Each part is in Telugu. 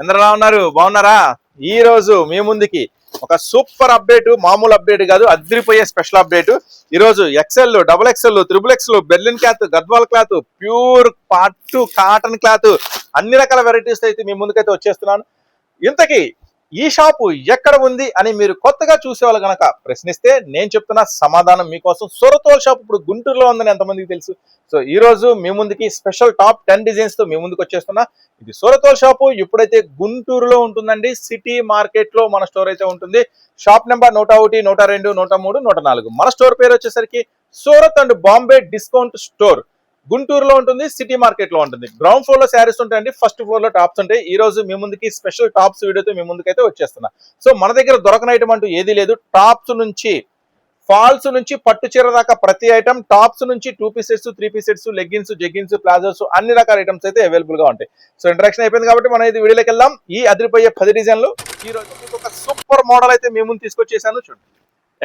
ఎందరలా ఉన్నారు? బాగున్నారా? ఈ రోజు మీ ముందుకి ఒక సూపర్ అప్డేట్ మామూలు అప్డేట్ కాదు అదిరిపోయే స్పెషల్ అప్డేట్. ఈ రోజు excel double excel triple excel Berlin cloth Gadwal cloth pure పట్టు కాటన్ క్లాత్ అన్ని రకాల వెరైటీస్ అయితే మీ ముందుకైతే వచ్చేస్తున్నాను. ఇంతకీ ఈ షాపు ఎక్కడ ఉంది అని మీరు కొత్తగా చూసేవాళ్ళు కనుక ప్రశ్నిస్తే నేను చెప్తున్న సమాధానం మీకోసం సొరతోల్ షాప్ ఇప్పుడు గుంటూరులో ఉందని ఎంతమందికి తెలుసు. సో ఈ రోజు మీ ముందుకి స్పెషల్ టాప్ టెన్ డిజైన్స్తో మీ ముందుకు వచ్చేస్తున్నా. ఇది సొరతోల్ షాపు. ఇప్పుడైతే గుంటూరులో ఉంటుందండి. సిటీ మార్కెట్లో మన స్టోర్ అయితే ఉంటుంది. షాప్ నెంబర్ నూట ఒకటి నూట రెండు నూట మూడు నూట నాలుగు. మన స్టోర్ పేరు వచ్చేసరికి Surat and Bombay discount store. గుంటూరులో ఉంటుంది సిటీ మార్కెట్లో ఉంటుంది. గ్రౌండ్ ఫ్లోర్లో శారీస్ ఉంటాయండి ఫస్ట్ ఫ్లోర్లో టాప్స్ ఉంటాయి. ఈ రోజు మీ ముందుకి స్పెషల్ టాప్స్ వీడియోతో మీ ముందుకైతే వచ్చేస్తున్నా. సో మన దగ్గర దొరకని ఐటమ్ అంటూ ఏది లేదు. టాప్స్ నుంచి ఫాల్స్ నుంచి పట్టు చీర దాకా ప్రతి ఐటమ్ టాప్స్ నుంచి two pieces three pieces leggings jeggings palazzos అన్ని రకాల ఐటమ్స్ అయితే అవైలబుల్గా ఉంటాయి. సో ఇంట్రడక్షన్ అయిపోయింది కాబట్టి మనం ఇది వీడియోలోకి వెళ్దాం. ఈ అదిరిపోయే పది డిజైన్లు ఈ రోజు ఒక సూపర్ మోడల్ అయితే మేము తీసుకొచ్చేసాను. చూడండి.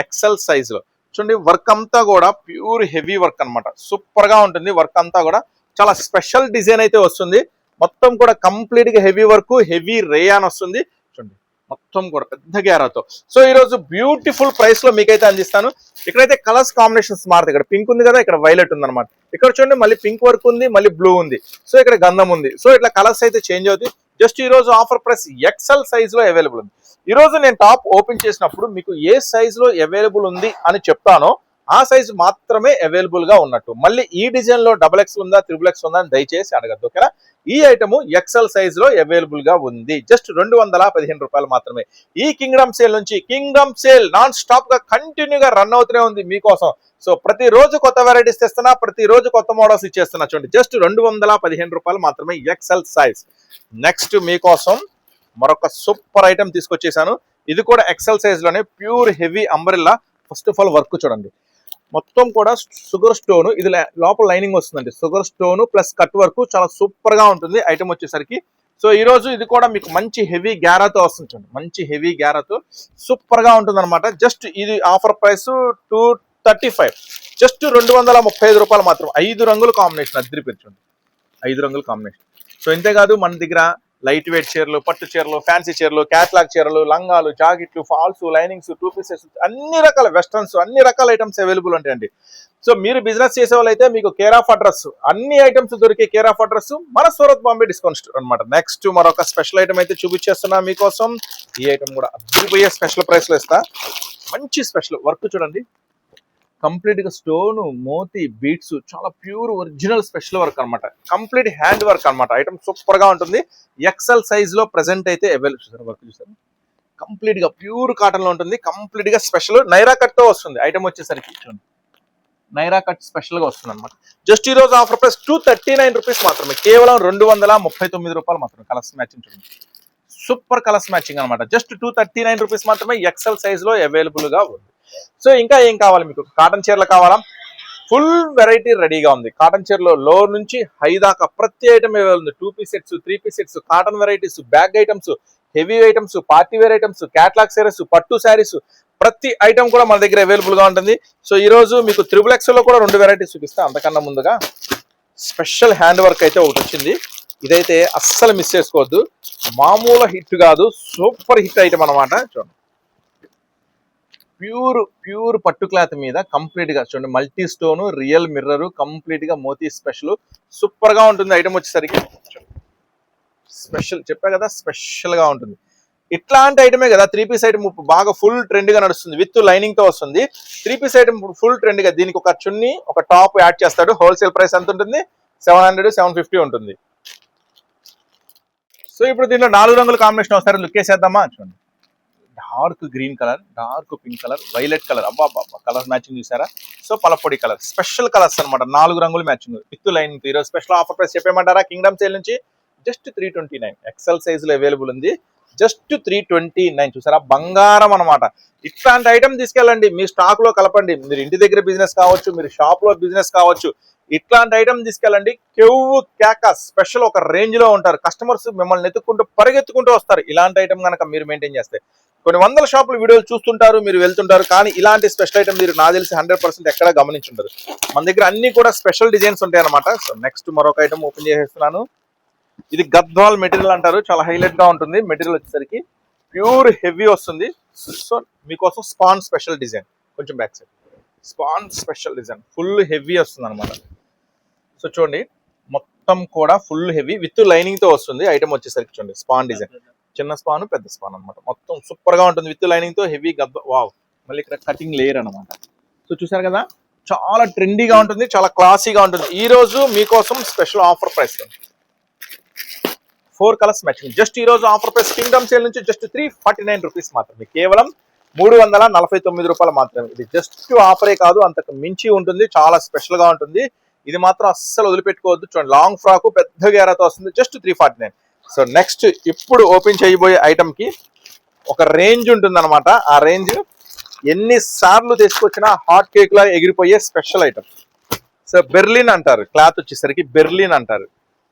ఎక్సెల్ సైజ్లో. చూడండి వర్క్ అంతా కూడా ప్యూర్ హెవీ వర్క్ అన్నమాట. సూపర్గా ఉంటుంది వర్క్ అంతా కూడా. చాలా స్పెషల్ డిజైన్ అయితే వస్తుంది. మొత్తం కూడా కంప్లీట్గా హెవీ వర్క్ హెవీ రేయాన్ వస్తుంది. చూడండి మొత్తం కూడా పెద్ద గ్యారాతో సో ఈ రోజు బ్యూటిఫుల్ ప్రైస్లో మీకైతే అందిస్తాను. ఇక్కడైతే కలర్స్ కాంబినేషన్స్ మారుతాయి. ఇక్కడ పింక్ ఉంది కదా ఇక్కడ వైలెట్ ఉంది అనమాట ఇక్కడ చూడండి మళ్ళీ పింక్ వర్క్ ఉంది మళ్ళీ బ్లూ ఉంది. సో ఇక్కడ గంధం ఉంది. సో ఇట్లా కలర్స్ అయితే చేంజ్ అవుతాయి. జస్ట్ ఈ రోజు ఆఫర్ ప్రైస్ ఎక్సెల్ సైజ్లో అవైలబుల్ ఉంది. ఈరోజు నేను టాప్ ఓపెన్ చేసినప్పుడు మీకు ఏ సైజులో అవైలబుల్ ఉంది అని చెప్తానో ఆ సైజ్ మాత్రమే అవైలబుల్గా ఉన్నట్టు. మళ్ళీ ఈ డిజైన్లో డబల్ ఎక్స్ ఉందా త్రిబుల్ ఎక్స్ ఉందా అని దయచేసి అడగద్దు ఓకేనా? ఈ ఐటమ్ ఎక్సెల్ సైజులో అవైలబుల్గా అవైలబుల్గా ఉంది. జస్ట్ రెండు వందల పదిహేను రూపాయలు మాత్రమే. ఈ కింగ్డమ్ సేల్ నుంచి కింగ్డమ్ సేల్ నాన్ స్టాప్గా కంటిన్యూగా రన్ అవుతూనే ఉంది మీకోసం. సో ప్రతి రోజు కొత్త వెరైటీస్ తెస్తున్నా ప్రతిరోజు కొత్త మోడల్స్ ఇచ్చేస్తున్నా. చూడండి జస్ట్ రెండు వందల పదిహేను రూపాయలు మాత్రమే ఎక్సెల్ సైజ్ నెక్స్ట్ మీకోసం మరొక సూపర్ ఐటమ్ తీసుకొచ్చేసాను. ఇది కూడా XL సైజ్లోనే pure heavy umbrella. First of all work చూడండి. మొత్తం కూడా షుగర్ స్టోన్ ఇది లోపల లైనింగ్ వస్తుందండి. Sugar stone plus cut work చాలా సూపర్గా ఉంటుంది ఐటమ్ వచ్చేసరికి. సో ఈ రోజు ఇది కూడా మీకు మంచి హెవీ గ్యారాతో వస్తుంది మంచి హెవీ గ్యారాతో సూపర్గా ఉంటుంది అనమాట జస్ట్ ఇది offer price two thirty five just రెండు వందల ముప్పై ఐదు రూపాయలు మాత్రం. ఐదు రంగుల కాంబినేషన్ అద్దరి ఐదు రంగుల కాంబినేషన్. సో ఇంతేకాదు మన దగ్గర లైట్ వెయిట్ చీరలు పట్టు చీరలు ఫ్యాన్సీ చీరలు క్యాట్లాగ్ చీరలు లంగాలు జాకెట్లు ఫాల్స్ లైనింగ్స్ టూ పీసెస్ అన్ని రకాల వెస్ట్రన్స్ అన్ని రకాల ఐటమ్స్ అవైలబుల్ ఉంటాయండి. సో మీరు బిజినెస్ చేసే వాళ్ళైతే మీకు కేర్ ఆఫ్ అడ్రస్ అన్ని ఐటమ్స్ దొరికే కేర్ ఆఫ్ అడ్రస్ మన సూరత్ బాంబే డిస్కౌంట్ స్టోర్ అనమాట నెక్స్ట్ మరొక స్పెషల్ ఐటమ్ అయితే చూపించేస్తున్నా మీకోసం. ఈ ఐటమ్ కూడా అద్భుతపోయే స్పెషల్ ప్రైస్లో ఇస్తా. మంచి స్పెషల్ వర్క్ చూడండి. కంప్లీట్గా స్టోను స్టోన్ మోతి బీట్స్ చాలా ప్యూర్ ఒరిజినల్ స్పెషల్ వర్క్ అనమాట కంప్లీట్ హ్యాండ్ వర్క్ అనమాట ఐటమ్ సూపర్గా ఉంటుంది. ఎక్సెల్ సైజ్లో ప్రజెంట్ అయితే అవైలబుల్ చూసారు వర్క్ చూసారు? కంప్లీట్గా ప్యూర్ కాటన్లో ఉంటుంది. కంప్లీట్గా స్పెషల్. నైరా కట్తో వస్తుంది. ఐటమ్ వచ్చేసరికి. చూడండి. నైరా కట్ స్పెషల్గా వస్తుంది అనమాట జస్ట్ ఈ రోజు offer price two thirty nine rupees మాత్రమే. కేవలం రెండు వందల ముప్పై తొమ్మిది రూపాయలు మాత్రమే. కలర్స్ మ్యాచింగ్ చూడండి. సూపర్ కలర్స్ మ్యాచింగ్ అనమాట just two thirty nine rupees మాత్రమే ఎక్సెల్ సైజ్లో అవైలబుల్గా ఉంది. సో ఇంకా ఏం కావాలి మీకు? కాటన్ చీరలు కావాలా? ఫుల్ వెరైటీ రెడీగా ఉంది. కాటన్ చీరలో లో నుంచి హై దాకా ప్రతి ఐటమ్ ఉంది. Two piece sets three piece sets cotton varieties bag items heavy items party wear items catalogue sarees పట్టు శారీస్ ప్రతి ఐటమ్ కూడా మన దగ్గర అవైలబుల్గా ఉంటుంది. సో ఈ రోజు మీకు త్రిబుల్ ఎక్స్లో కూడా రెండు వెరైటీస్ చూపిస్తాను అంతకన్నా ముందుగా స్పెషల్ హ్యాండ్ వర్క్ అయితే ఒకటి వచ్చింది. ఇదైతే అస్సలు మిస్ చేసుకోవద్దు. మామూలు హిట్ కాదు. సూపర్ హిట్ ఐటమ్ అనమాట చూడండి. ప్యూర్ ప్యూర్ పట్టు క్లాత్ మీద కంప్లీట్గా చూడండి మల్టీ స్టోన్ రియల్ మిర్రర్ కంప్లీట్గా మోతీ స్పెషల్ సూపర్గా ఉంటుంది ఐటమ్ వచ్చేసరికి. స్పెషల్ చెప్పా కదా స్పెషల్గా ఉంటుంది. ఇట్లాంటి ఐటమే కదా త్రీ పీస్ ఐటమ్ బాగా ఫుల్ ట్రెండ్గా నడుస్తుంది విత్ లైనింగ్తో వస్తుంది. త్రీ పీస్ ఐటమ్ ఫుల్ ట్రెండ్గా దీనికి ఒక చున్ని ఒక టాప్ యాడ్ చేస్తాడు. హోల్సేల్ ప్రైస్ ఎంత ఉంటుంది? సెవెన్ హండ్రెడ్ సెవెన్ ఫిఫ్టీ ఉంటుంది. సో ఇప్పుడు దీంట్లో నాలుగు రంగుల కాంబినేషన్ వస్తారు. లుక్ వేసేద్దామా చూడండి. Dark green colour dark pink colour violet colour. అబ్బా అబ్బా కలర్ మ్యాచింగ్ చూసారా? సో పలపొడి కలర్. స్పెషల్ కలర్స్ అన్నమాట. నాలుగు రంగులు మ్యాచింగ్. విత్ లైన్ ఈరోజు స్పెషల్ ఆఫర్ ప్రైస్ చెప్పేయమంటారా? కింగ్డమ్ సేల్ నుంచి just three twenty nine. XL సైజ్లో అవైలబుల్ ఉంది. Just three twenty nine. చూసారా? బంగారం అన్నమాట. ఇట్లాంటి ఐటమ్ తీసుకెళ్ళండి. మీ స్టాక్లో కలపండి. మీరు ఇంటి దగ్గర బిజినెస్ కావచ్చు మీరు షాప్లో బిజినెస్ కావచ్చు ఇట్లాంటి ఐటమ్ తీసుకెళ్ళండి. కెవ్వు కేక స్పెషల్ ఒక రేంజ్లో ఉంటారు. కస్టమర్స్ మిమ్మల్ని ఎత్తుకుంటూ పరిగెత్తుకుంటూ వస్తారు. ఇలాంటి ఐటమ్ కనుక మీరు మెయింటైన్ చేస్తే. కొన్ని వందల షాపులు వీడియోలు చూస్తుంటారు మీరు వెళ్తుంటారు కానీ ఇలాంటి స్పెషల్ ఐటమ్ మీరు నా తెలిసి హండ్రెడ్ పర్సెంట్ ఎక్కడ గమనించుంటారు మన దగ్గర అన్ని కూడా స్పెషల్ డిజైన్స్ ఉంటాయి అనమాట సో నెక్స్ట్ మరొక ఐటమ్ ఓపెన్ చేసేస్తున్నాను. ఇది గద్వాల్ మెటీరియల్ అంటారు. చాలా హైలైట్గా ఉంటుంది. మెటీరియల్ వచ్చేసరికి ప్యూర్ హెవీ వస్తుంది. సో మీకోసం స్పాన్ స్పెషల్ డిజైన్ కొంచెం back side span special design full heavy వస్తుంది అనమాట సో చూడండి. మొత్తం కూడా ఫుల్ హెవీ విత్ లైనింగ్తో వస్తుంది. ఐటమ్ వచ్చేసరికి చూడండి. స్పాన్ డిజైన్ చిన్న స్పాన్ పెద్ద స్పాన్ అనమాట మొత్తం సూపర్గా ఉంటుంది విత్ లైనింగ్తో హెవీ గద్ద వావ్. మళ్ళీ ఇక్కడ కటింగ్ లేయర్ అన్నమాట. సో చూసారు కదా చాలా ట్రెండీగా ఉంటుంది చాలా క్లాసీగా ఉంటుంది. ఈ రోజు మీకోసం special offer price four colours matching. Just ఈ రోజు ఆఫర్ ప్రైస్ కింగ్డమ్ సేల్ నుంచి just three forty nine rupees మాత్రమే. కేవలం మూడు వందల నలభై తొమ్మిది రూపాయలు మాత్రమే. ఇది జస్ట్ ఆఫరే కాదు అంతకు మించి ఉంటుంది చాలా స్పెషల్గా ఉంటుంది. ఇది మాత్రం అస్సలు వదిలిపెట్టుకోవద్దు. చూడండి లాంగ్ ఫ్రాక్ పెద్ద గేరాతో వస్తుంది just three forty nine. So next ఇప్పుడు ఓపెన్ చేయబోయే ఐటమ్కి ఒక రేంజ్ ఉంటుంది ఆ రేంజ్ ఎన్నిసార్లు తీసుకొచ్చినా హాట్ కేక్లా ఎగిరిపోయే స్పెషల్ ఐటమ్ సో బెర్లిన్ అంటారు. క్లాత్ వచ్చేసరికి బెర్లిన్ అంటారు.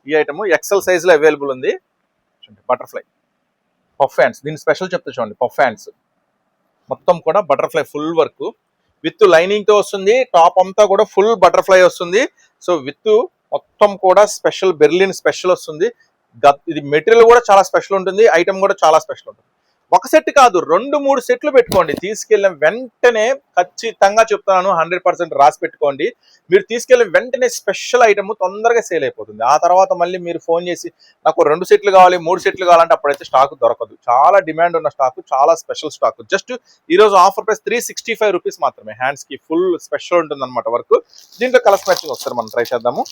ఈ ఐటమ్ ఎక్సెల్ సైజ్లో అవైలబుల్ ఉంది. చూడండి బటర్ఫ్లై పఫ్ హ్యాండ్స్ దీని స్పెషల్ చెప్తా చూడండి పఫ్ హ్యాండ్స్ మొత్తం కూడా బటర్ఫ్లై ఫుల్ వర్క్ విత్ లైనింగ్తో వస్తుంది. టాప్ అంతా కూడా ఫుల్ బటర్ఫ్లై వస్తుంది. సో విత్ మొత్తం కూడా స్పెషల్ బెర్లిన్ స్పెషల్ వస్తుంది. ఇది మెటీరియల్ కూడా చాలా స్పెషల్ ఉంటుంది ఐటమ్ కూడా చాలా స్పెషల్ ఉంటుంది. ఒక సెట్ కాదు రెండు మూడు సెట్లు పెట్టుకోండి. తీసుకెళ్ళిన వెంటనే ఖచ్చితంగా చెప్తున్నాను హండ్రెడ్ పర్సెంట్ రాసి పెట్టుకోండి. మీరు తీసుకెళ్ళిన వెంటనే స్పెషల్ ఐటమ్ తొందరగా సేల్ అయిపోతుంది. ఆ తర్వాత మళ్ళీ మీరు ఫోన్ చేసి నాకు రెండు సెట్లు కావాలి మూడు సెట్లు కావాలంటే అప్పుడైతే స్టాక్ దొరకదు. చాలా డిమాండ్ ఉన్న స్టాక్ చాలా స్పెషల్ స్టాక్. జస్ట్ ఈ రోజు offer price three sixty five rupees మాత్రమే. హ్యాండ్స్కి ఫుల్ స్పెషల్ ఉంటుంది అనమాట వరకు. దీంట్లో కలర్స్ మ్యాచింగ్ వస్తారు మనం ట్రై చేద్దాము.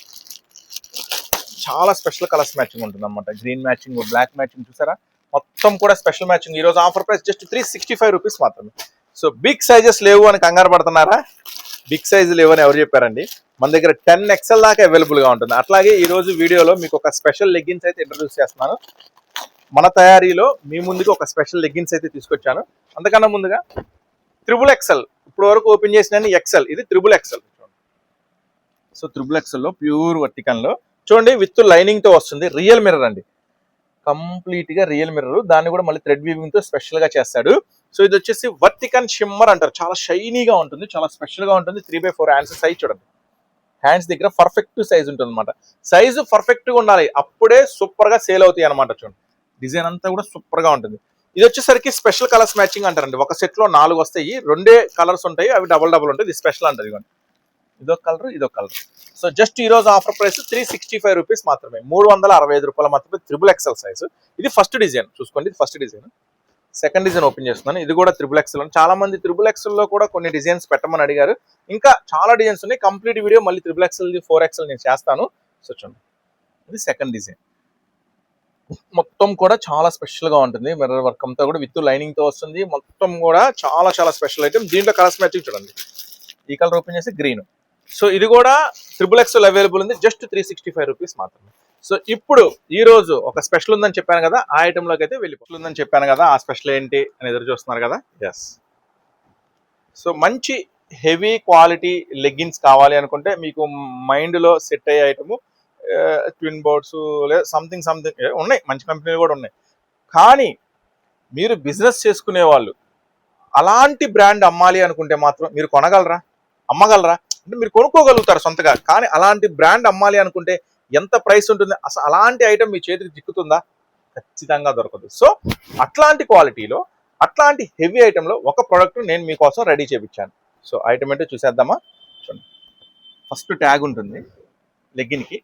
చాలా స్పెషల్ కలర్స్ మ్యాచింగ్ ఉంటుంది అనమాట గ్రీన్ మ్యాచింగ్ బ్లాక్ మ్యాచింగ్ చూసారా? మొత్తం కూడా స్పెషల్ మ్యాచింగ్ ఈ రోజు offer price just three sixty five rupees మాత్రమే. సో బిగ్ సైజెస్ లేవు అని కంగారు పడుతున్నారా? బిగ్ సైజ్ అని ఎవరు చెప్పారండి? మన దగ్గర టెన్ ఎక్స్ఎల్ దాకా అవైలబుల్గా ఉంటుంది. అట్లాగే ఈ రోజు వీడియోలో మీకు ఒక స్పెషల్ లెగ్గిన్స్ అయితే ఇంట్రడ్యూస్ చేస్తున్నాను. మన తయారీలో మీ ముందుకు ఒక స్పెషల్ లెగ్గిన్స్ అయితే తీసుకొచ్చాను. అంతకన్నా ముందుగా త్రిబుల్ ఎక్సెల్ ఇప్పుడు వరకు ఓపెన్ చేసిన ఎక్సెల్ ఇది త్రిబుల్ ఎక్సెల్ సో త్రిబుల్ ఎక్సెల్లో ప్యూర్ వర్టికన్లో చూడండి విత్ లైనింగ్తో వస్తుంది. రియల్ మిర్రర్ అండి. కంప్లీట్గా రియల్ మిర్రర్. దాన్ని కూడా మళ్ళీ థ్రెడ్ వీవింగ్తో స్పెషల్గా చేస్తాడు. సో ఇది వచ్చేసి వర్టికన్ షిమ్మర్ అంటారు. చాలా షైనీగా ఉంటుంది. చాలా స్పెషల్గా ఉంటుంది. Three by four hands size చూడండి. హ్యాండ్స్ దగ్గర పర్ఫెక్ట్ సైజ్ ఉంటుంది అనమాట సైజు పర్ఫెక్ట్గా ఉండాలి. అప్పుడే సూపర్గా సేల్ అవుతాయి అనమాట చూడండి. డిజైన్ అంతా కూడా సూపర్గా ఉంటుంది. ఇది వచ్చేసరికి స్పెషల్ కలర్స్ మ్యాచింగ్ అంటారండి. ఒక సెట్లో నాలుగు వస్తాయి. రెండే కలర్స్ ఉంటాయి. అవి డబల్ డబల్ ఉంటాయి. ఇది స్పెషల్ అంటారు ఇవ్వండి ఇదొక కలర్ ఇదొక కలర్ సో జస్ట్ ఈ రోజు offer price three sixty five rupees మాత్రమే. మూడు వందల అరవై ఐదు రూపాయలు మాత్రమే త్రిబుల్ ఎక్సెల్ సైజ్ ఇది ఫస్ట్ డిజైన్ చూసుకోండి ఇది first design second design open చేస్తున్నాను. ఇది కూడా త్రిబుల్ ఎక్సెల్ చాలా మంది త్రిబుల్ ఎక్సెల్లో కూడా కొన్ని డిజైన్స్ పెట్టమని అడిగారు. ఇంకా చాలా డిజైన్స్ ఉన్నాయి. కంప్లీట్ వీడియో మళ్ళీ త్రిబుల్ ఎక్సెల్ ఫోర్ ఎక్సెల్ నేను చేస్తాను. సో చూడండి. ఇది సెకండ్ డిజైన్ మొత్తం కూడా చాలా స్పెషల్గా ఉంటుంది. మిర్రర్ వర్క్ అంతా కూడా విత్ లైనింగ్తో వస్తుంది. మొత్తం కూడా చాలా చాలా స్పెషల్ ఐటమ్ దీంట్లో కలర్స్ మ్యాచింగ్ చూడండి. ఈ కలర్ ఓపెన్ చేసి గ్రీన్ సో ఇది కూడా ట్రిపుల్ ఎక్స్ఎల్ అవైలబుల్ ఉంది. Just three sixty five rupees మాత్రమే. సో ఇప్పుడు ఈ రోజు ఒక స్పెషల్ ఉందని చెప్పాను కదా ఆ ఐటమ్లోకి అయితే వెళ్ళి ఉందని చెప్పాను కదా ఆ స్పెషల్ ఏంటి అని ఎదురు చూస్తున్నారు కదా? ఎస్ సో మంచి హెవీ క్వాలిటీ లెగ్గిన్స్ కావాలి అనుకుంటే మీకు మైండ్లో సెట్ అయ్యే ఐటము ట్విన్ బోర్డ్స్ లేదా సంథింగ్ సంథింగ్ ఉన్నాయి. మంచి కంపెనీలు కూడా ఉన్నాయి. కానీ మీరు బిజినెస్ చేసుకునే వాళ్ళు అలాంటి బ్రాండ్ అమ్మాలి అనుకుంటే మాత్రం మీరు కొనగలరా? అమ్మగలరా? అంటే మీరు కొనుక్కోగలుగుతారు సొంతగా. కానీ అలాంటి బ్రాండ్ అమ్మాలి అనుకుంటే ఎంత ప్రైస్ ఉంటుంది? అసలు అలాంటి ఐటమ్ మీ చేతికి చిక్కుతుందా ఖచ్చితంగా దొరకదు. సో అట్లాంటి క్వాలిటీలో అట్లాంటి హెవీ ఐటెంలో ఒక ప్రోడక్ట్ నేను మీకోసం రెడీ చేయించాను సో ఐటమ్ ఏంటో చూసేద్దామా? చూడండి. ఫస్ట్ ట్యాగ్ ఉంటుంది. లెగ్గిన్కి.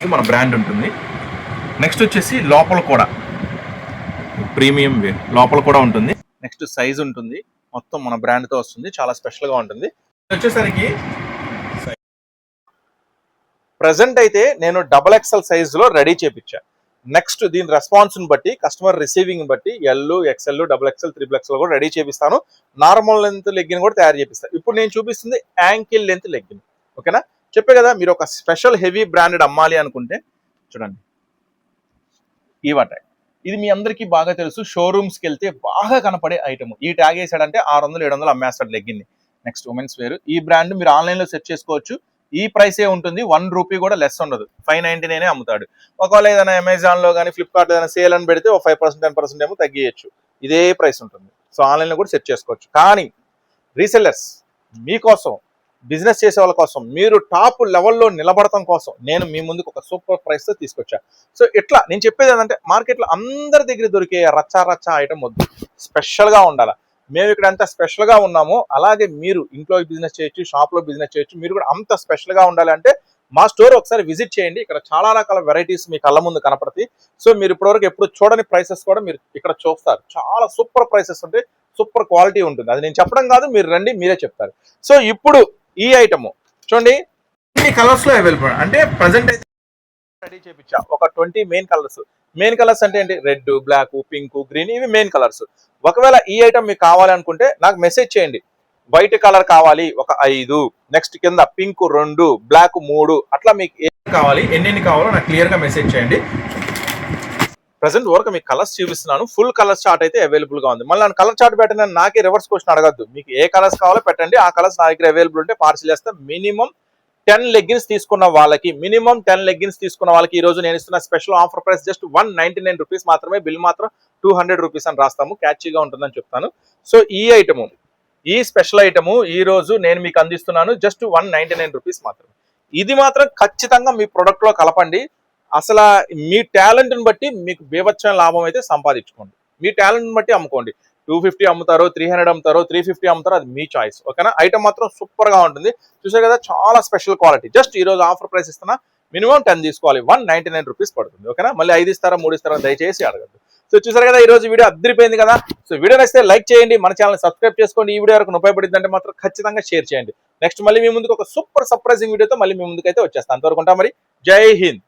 మన బ్రాండ్ ఉంటుంది. నెక్స్ట్ వచ్చేసి లోపల కూడా. ప్రీమియం వేర్ లోపల కూడా ఉంటుంది. నెక్స్ట్ సైజ్ ఉంటుంది. మొత్తం మన బ్రాండ్తో వస్తుంది. చాలా స్పెషల్గా ఉంటుంది. వచ్చేసరికి ప్రజెంట్ అయితే నేను డబల్ ఎక్స్ఎల్ సైజులో రెడీ చేపించాను నెక్స్ట్ దీని రెస్పాన్స్ని బట్టి కస్టమర్ రిసీవింగ్ బట్టి L XL double XL triple XL కూడా రెడీ చేపిస్తాను. నార్మల్ లెంత్ లెగ్గిన్ కూడా తయారు చేపిస్తాను ఇప్పుడు నేను చూపిస్తుంది యాంకిల్ లెంత్ లెగ్గిన్. ఓకేనా? చెప్పే కదా మీరు ఒక స్పెషల్ హెవీ బ్రాండెడ్ అమ్మాలి అనుకుంటే చూడండి. ఈ వాటాయ్ ఇది మీ అందరికీ బాగా తెలుసు. షోరూమ్స్కి వెళ్తే బాగా కనపడే ఐటమ్. ఈ ట్యాగ్ వేసాడంటే ఆరు వందలు ఏడు వందలు అమ్మేస్తాడు లెగ్గిన్ని. నెక్స్ట్ ఉమెన్స్ వేర్ ఈ బ్రాండ్ మీరు ఆన్లైన్లో సెర్చ్ చేసుకోవచ్చు. ఈ ప్రైసే ఉంటుంది. వన్ రూపీ కూడా లెస్ ఉండదు. ఫైవ్ నైన్టీ నైనే అమ్ముతాడు. ఒకవేళ ఏదైనా అమెజాన్లో కానీ ఫ్లిప్కార్ట్ ఏదైనా సేల్ అని పెడితే ఒక ఫైవ్ పర్సెంట్ టెన్ పర్సెంట్ ఏమో తగ్గియచ్చు. ఇదే ప్రైస్ ఉంటుంది. సో ఆన్లైన్లో కూడా సెర్చ్ చేసుకోవచ్చు. కానీ రీసెల్లర్స్ మీకోసం బిజినెస్ చేసే వాళ్ళ కోసం మీరు టాప్ లెవెల్లో నిలబడటం కోసం నేను మీ ముందుకు ఒక సూపర్ ప్రైస్తో తీసుకొచ్చా. సో ఇట్లా నేను చెప్పేది ఏంటంటే మార్కెట్లో అందరి దగ్గర దొరికే రచ్చా రచ్చా ఐటమ్ వద్దు. స్పెషల్గా ఉండాలా ఉండాలి. మేము ఇక్కడ అంత స్పెషల్గా అలాగే మీరు ఇంట్లో బిజినెస్ చేయొచ్చు షాప్లో బిజినెస్ చేయొచ్చు. మీరు కూడా అంత స్పెషల్గా ఉండాలి అంటే మా స్టోర్ ఒకసారి విజిట్ చేయండి. ఇక్కడ చాలా రకాల వెరైటీస్ మీ కళ్ళ ముందు కనపడతాయి. సో మీరు ఇప్పటివరకు ఎప్పుడు చూడని ప్రైసెస్ కూడా మీరు ఇక్కడ చూస్తారు. చాలా సూపర్ ప్రైసెస్ ఉంటాయి. సూపర్ క్వాలిటీ ఉంటుంది. అది నేను చెప్పడం కాదు మీరు రండి మీరే చెప్తారు. సో ఇప్పుడు ఈ ఐటమ్ చూడండి. ఇన్ని కలర్స్లో అవైలబుల్ అంటే ప్రజెంట్ అయితే రెడీ చేయించా ఒక twenty main colours main colours అంటే ఏంటి? రెడ్ బ్లాక్ పింక్ గ్రీన్ ఇవి మెయిన్ కలర్స్ ఒకవేళ ఈ ఐటమ్ మీకు కావాలనుకుంటే నాకు మెసేజ్ చేయండి. వైట్ కలర్ కావాలి ఒక ఐదు. నెక్స్ట్ కింద పింక్ రెండు బ్లాక్ మూడు. అట్లా మీకు ఏ కావాలి ఎన్నెన్ని కావాలో నాకు క్లియర్గా మెసేజ్ చేయండి. ప్రజెంట్ వరకు మీకు కలర్స్ చూపిస్తున్నాను. ఫుల్ కలర్ చార్ట్ అయితే అవైలబుల్గా ఉంది. మళ్ళీ నేను కలర్ చార్ట్ పెట్టిన నాకే రివర్స్ క్వశ్చన్ అడగద్దు. మీకు ఏ కలర్స్ కావాలో పెట్టండి. ఆ కలర్స్ నా దగ్గర అవైలబుల్ ఉంటే పార్సిల్ చేస్తే మినిమం టెన్ లెగ్గిన్స్ తీసుకున్న వాళ్ళకి మినిమం టెన్ లెగ్గిన్స్ తీసుకున్న వాళ్ళకి ఈ రోజు నేను ఇస్తున్న special offer price just one ninety nine rupees మాత్రమే బిల్ మాత్రం టూ హండ్రెడ్ రూపీస్ అని రాస్తాము. క్యాచీగా ఉంటుందని చెప్తాను. సో ఈ ఐటము ఈ స్పెషల్ ఐటము ఈ రోజు నేను మీకు అందిస్తున్నాను just one ninety nine rupees మాత్రమే. ఇది మాత్రం ఖచ్చితంగా మీ ప్రొడక్ట్లో కలపండి. అసలు మీ టాలెంట్ని బట్టి మీకు బీభత్సమైన లాభం అయితే సంపాదించుకోండి. మీ టాలెంట్ని బట్టి అమ్ముకోండి. టూ ఫిఫ్టీ అమ్ముతారో త్రీ హండ్రెడ్ అమ్ముతారో త్రీ ఫిఫ్టీ అమ్ముతారో అది మీ చాయిస్ ఓకేనా? ఐటమ్ మాత్రం సూపర్గా ఉంటుంది. చూసారు కదా చాలా స్పెషల్ క్వాలిటీ జస్ట్ ఈ రోజు ఆఫర్ ప్రైస్ ఇస్తున్నా మినిమం టెన్ తీసుకోవాలి. వన్ నైన్టీ నైన్ రూపీస్ పడుతుంది. ఓకేనా? మళ్ళీ ఐదు ఇస్తారా మూడు ఇస్తారా దయచేసి అడగద్దు. సో చూసారు కదా ఈ రోజు వీడియో అద్దరిపోయింది కదా. సో వీడియో నచ్చితే లైక్ చేయండి. మన ఛానల్ సబ్స్క్రైబ్ చేసుకోండి. ఈ వీడియో వరకు ఉపయోగపడింది అంటే మాత్రం ఖచ్చితంగా షేర్ చేయండి. నెక్స్ట్ మళ్ళీ మీ ముందుకు ఒక సూపర్ సర్ప్రైజింగ్ వీడియోతో మళ్ళీ మీ ముందుకు అయితే వచ్చేస్తాను అంతవరకు మరి. జై హింద్.